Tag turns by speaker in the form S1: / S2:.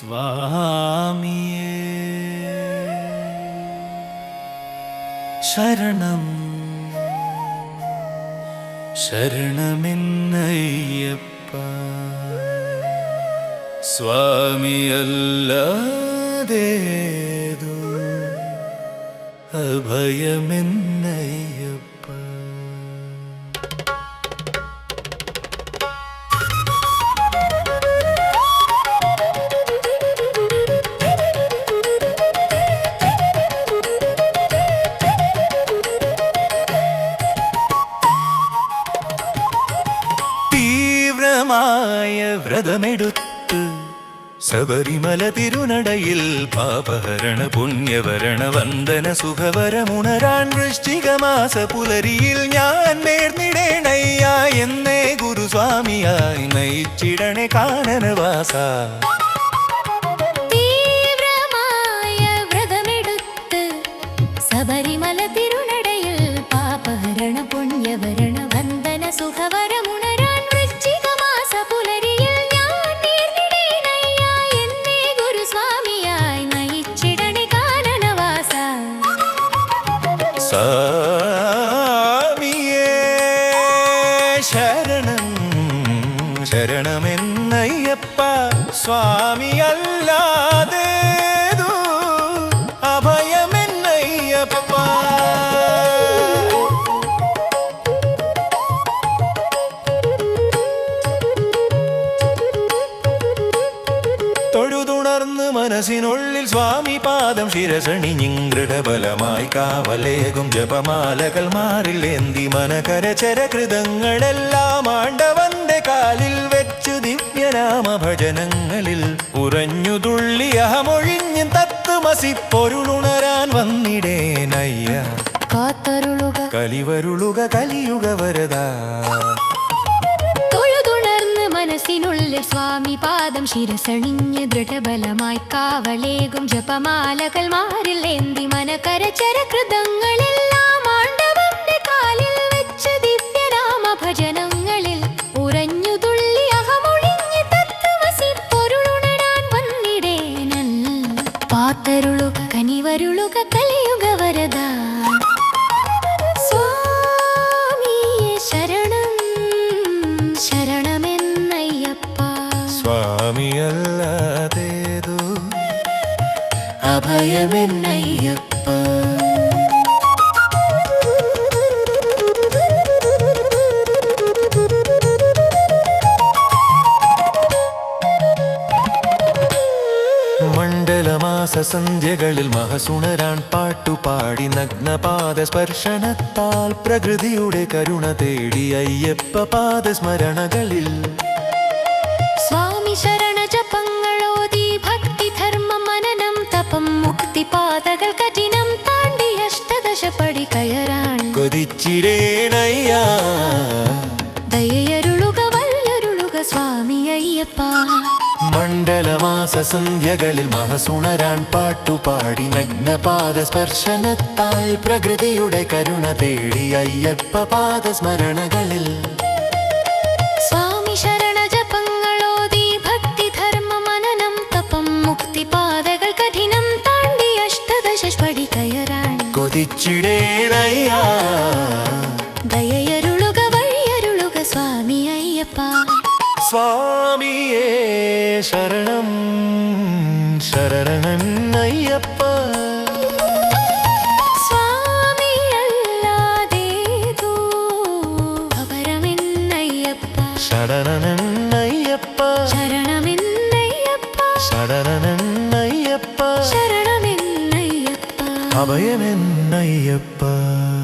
S1: സ്വാമിയേ. ശരണം. ശരണമെന്നയ്യപ്പ. സ്വാമിയല്ലാതേതു അഭയമെന്നയ്യപ്പ തീവ്രമായ വ്രതമെടുത്ത് ശബരിമല തിരുനടയിൽ പാപഹരണ പുണ്യവരണ വന്ദന സുഖവരമുണരാൻ വൃശ്ചികമാസ പുലരിയിൽ ഞാൻ നേർന്നിടേണയ്യ എന്നേ ഗുരുസ്വാമിയായി നയിച്ചിടണേ കാനനവാസ.
S2: ശബരിമല തിരുനടയിൽ പാപഹരണ പുണ്യവരണ വന്ദന സുഖവരമുണരാൻ
S1: ശരണം ശരണമെന്നയ്യപ്പ സ്വാമിയല്ലാതെ അഭയമെന്നയ്യപ്പ. തൊഴുതുണർന്ന് മനസ്സിനുള്ളിൽ സ്വാമി പാദം ശിരസണിഞ്ഞിങ്കൃഢബലമായി കാവലേകും ജപമാലകൾ മാറിൽ എന്തി മനകരചരകൃതങ്ങളെല്ലാം ആണ്ടവന്റെ കാലിൽ വെച്ചു ദിവ്യനാമ ഭജനങ്ങളിൽ ഉറഞ്ഞു തുള്ളി അഹമൊഴിഞ്ഞും തത്തുമസി പൊരുളുണരാൻ വന്നിടേനയ്യ.
S2: കാത്തരുളുക.
S1: കലിവരുളുക കലിയുക
S2: തൊഴുതുണർന്ന് സ്വാമി പാദം ശിരസണിഞ്ഞ് ദൃഢബലമായി കാവലേകും ജപമാലകൾ മാറിൽ എന്തി മനകരചരകൃതങ്ങളെല്ലാം ആണ്ടവന്റെ അഭയമെന്നയ്യപ്പ.
S1: മണ്ഡലമാസ സന്ധ്യകളിൽ മഹസുണരാൻ പാട്ടുപാടി നഗ്നപാദ സ്പർശനത്താൽ പ്രകൃതിയുടെ കരുണ തേടി അയ്യപ്പ പാദസ്മരണകളിൽ.
S2: സ്വാമി ശരണ പാതകൾ കഠിനം താണ്ടി അഷ്ടദശ പടി കയറാൻ
S1: കൊതിച്ചിരേണയ്യ.
S2: ദയയരുളുക വല്ലരുളുക സ്വാമി അയ്യപ്പ.
S1: മണ്ഡലമാസ സന്ധ്യകളിൽ മഹസുണരാൻ പാട്ടുപാടി നഗ്നപാദ സ്പർശനത്താൽ പ്രകൃതിയുടെ കരുണ തേടി അയ്യപ്പ പാദസ്മരണകളിൽ.
S2: കയറാൻ
S1: കൊതിച്ചിടേണയ്യ
S2: ദയയരുളുക വഴിയരുളുക സ്വാമി അയ്യപ്പ.
S1: സ്വാമിയേ ശരണം ശരണൻ
S2: അയ്യപ്പ. അല്ലാതേതോ അപരമെന്നയ്യപ്പ
S1: ശരണനയ്യപ്പ
S2: ശരണമെന്നയ്യപ്പ
S1: ശരണനയ്യപ്പ
S2: ശരണമെന്നയ്യപ്പ
S1: അഭയമെന്നയ്യപ്പ